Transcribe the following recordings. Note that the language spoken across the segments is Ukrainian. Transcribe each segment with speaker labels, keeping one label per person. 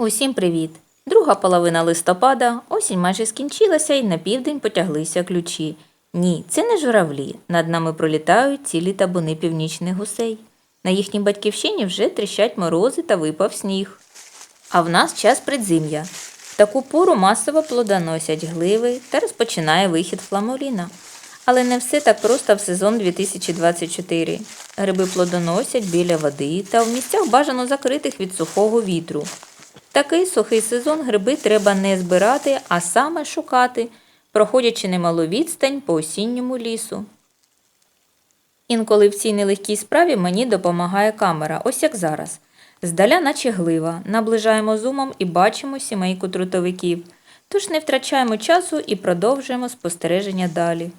Speaker 1: Усім привіт! Друга половина листопада, осінь майже скінчилася і на південь потяглися ключі. Ні, це не журавлі. Над нами пролітають цілі табуни північних гусей. На їхній батьківщині вже тріщать морози та випав сніг. А в нас час предзим'я. В таку пору масово плодоносять гливи та розпочинає вихід фламуліна. Але не все так просто в сезон 2024. Гриби плодоносять біля води та в місцях бажано закритих від сухого вітру. Такий сухий сезон гриби треба не збирати, а саме шукати, проходячи немалу відстань по осінньому лісу. Інколи в цій нелегкій справі мені допомагає камера, ось як зараз. Здаля, наче глива, наближаємо зумом і бачимо сімейку трутовиків. Тож не втрачаємо часу і продовжуємо спостереження далі.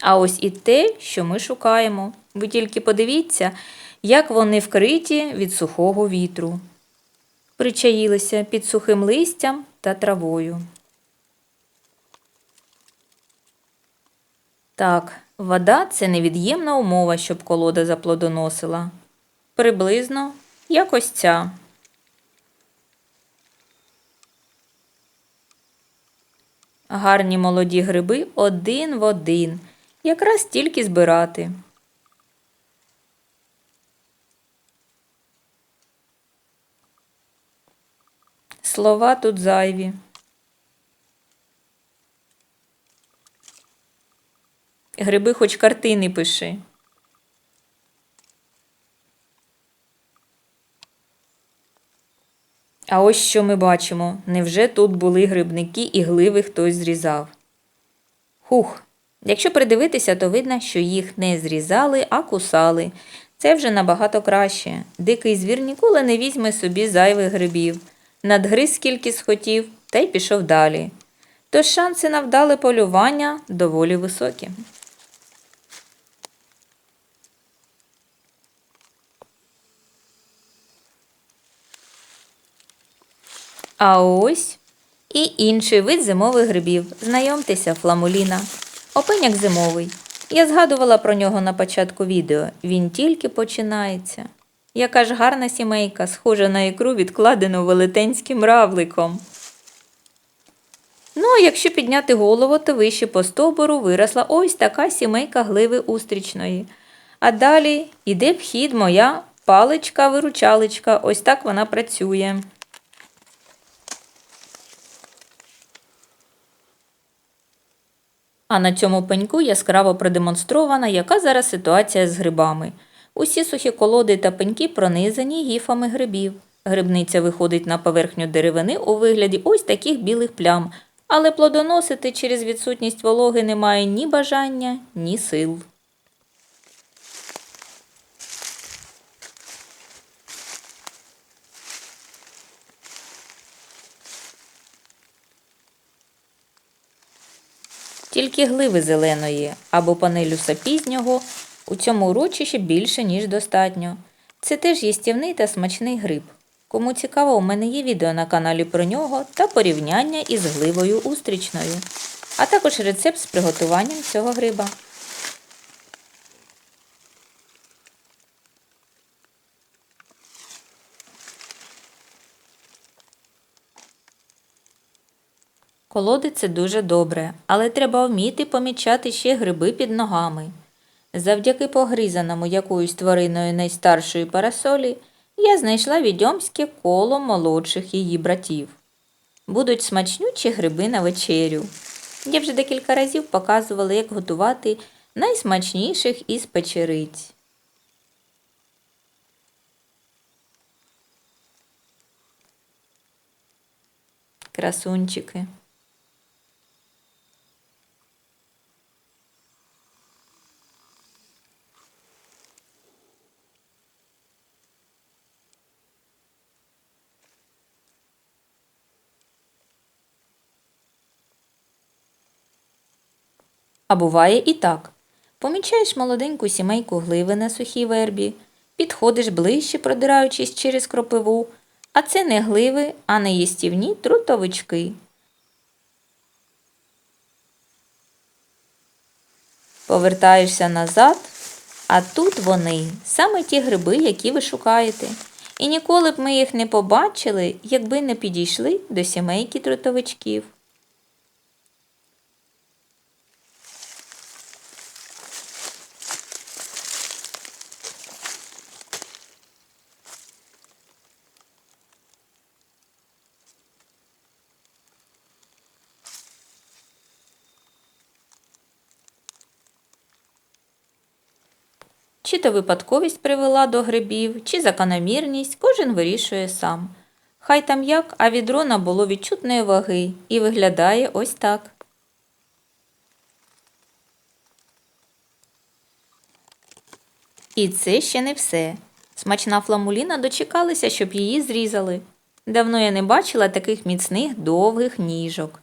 Speaker 1: А ось і те, що ми шукаємо. Ви тільки подивіться, як вони вкриті від сухого вітру. Причаїлися під сухим листям та травою. Так, вода це невід'ємна умова, щоб колода заплодоносила. Приблизно як ось ця. Гарні молоді гриби один в один. Якраз тільки збирати. Слова тут зайві. Гриби хоч картини пиши. А ось що ми бачимо. Невже тут були грибники і гливи хтось зрізав? Хух. Якщо придивитися, то видно, що їх не зрізали, а кусали. Це вже набагато краще. Дикий звір ніколи не візьме собі зайвих грибів. Надгриз скільки схотів, та й пішов далі. Тож шанси на вдале полювання доволі високі. А ось і інший вид зимових грибів. Знайомтеся, фламуліна. Опеняк зимовий. Я згадувала про нього на початку відео. Він тільки починається. Яка ж гарна сімейка, схожа на ікру, відкладену велетенським равликом. Ну, а якщо підняти голову, то вище по стовбуру виросла ось така сімейка гливи устрічної. А далі іде вхід моя паличка-виручаличка. Ось так вона працює. А на цьому пеньку яскраво продемонстрована, яка зараз ситуація з грибами. Усі сухі колоди та пеньки пронизані гіфами грибів. Грибниця виходить на поверхню деревини у вигляді ось таких білих плям, але плодоносити через відсутність вологи немає ні бажання, ні сил. Тільки гливи зеленої або панелюса пізнього у цьому урочищі більше, ніж достатньо. Це теж їстівний та смачний гриб. Кому цікаво, у мене є відео на каналі про нього та порівняння із гливою устрічною, а також рецепт з приготуванням цього гриба. Колоди це дуже добре, але треба вміти помічати ще гриби під ногами. Завдяки погризаному якоюсь твариною найстаршої парасолі я знайшла відьомське коло молодших її братів. Будуть смачнючі гриби на вечерю. Я вже декілька разів показувала, як готувати найсмачніших із печериць. Красунчики. А буває і так. Помічаєш молоденьку сімейку гливи на сухій вербі, підходиш ближче, продираючись через кропиву, а це не гливи, а неїстівні трутовички. Повертаєшся назад, а тут вони, саме ті гриби, які ви шукаєте. І ніколи б ми їх не побачили, якби не підійшли до сімейки трутовичків. Чи то випадковість привела до грибів, чи закономірність, кожен вирішує сам. Хай там як, а відро набуло відчутної ваги і виглядає ось так. І це ще не все. Смачна фламуліна дочекалася, щоб її зрізали. Давно я не бачила таких міцних довгих ніжок.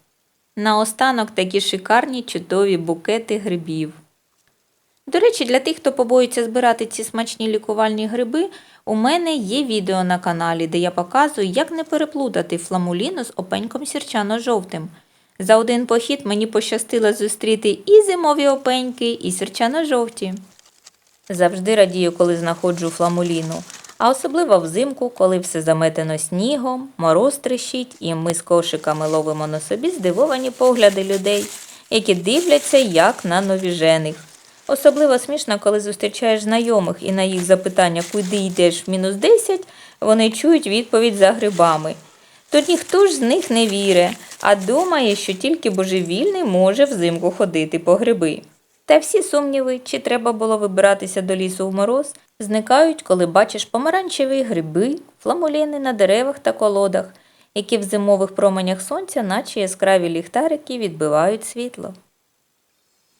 Speaker 1: Наостанок такі шикарні чудові букети грибів. До речі, для тих, хто побоїться збирати ці смачні лікувальні гриби, у мене є відео на каналі, де я показую, як не переплутати фламуліну з опеньком сірчано-жовтим. За один похід мені пощастило зустріти і зимові опеньки, і сірчано-жовті. Завжди радію, коли знаходжу фламуліну, а особливо взимку, коли все заметено снігом, мороз трещить, і ми з кошиками ловимо на собі здивовані погляди людей, які дивляться як на новіжених. Особливо смішно, коли зустрічаєш знайомих і на їх запитання, куди йдеш в мінус 10, вони чують відповідь за грибами. То ніхто ж з них не віре, а думає, що тільки божевільний може взимку ходити по гриби. Та всі сумніви, чи треба було вибиратися до лісу в мороз, зникають, коли бачиш помаранчеві гриби, фламуліни на деревах та колодах, які в зимових променях сонця, наче яскраві ліхтарики, відбивають світло.